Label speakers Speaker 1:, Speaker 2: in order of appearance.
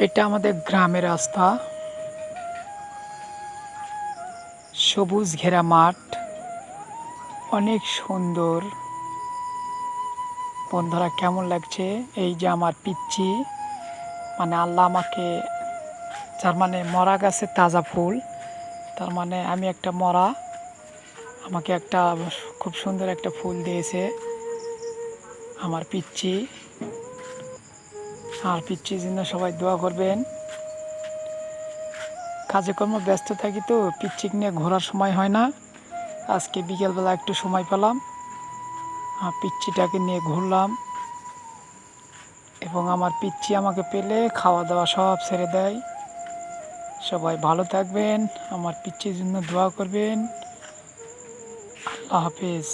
Speaker 1: এটা আমাদের গ্রামের রাস্তা। সবুজ ঘেরা মাঠ, অনেক সুন্দর। বন্ধুরা, কেমন লাগছে? এই যে আমার পিচ্ছি মানে আল্লাহ আমাকে যার মানে মরা গাছে তাজা ফুল, তার মানে আমি একটা মরা, আমাকে একটা খুব সুন্দর একটা ফুল দিয়েছে আমার পিচ্ছি আর পিচ্ছির জন্য সবাই দোয়া করবেন। কাজে কর্ম ব্যস্ত থাকি তো, পিচ্ছিক নিয়ে ঘোরার সময় হয় না। আজকে বিকেলবেলা একটু সময় পেলাম, আর পিচ্ছিটাকে নিয়ে ঘুরলাম। এবং আমার পিচ্ছি আমাকে পেলে খাওয়া দাওয়া সব ছেড়ে দেয়। সবাই ভালো থাকবেন, আমার পিচ্ছির জন্য দোয়া করবেন। আল্লাহ হাফেজ।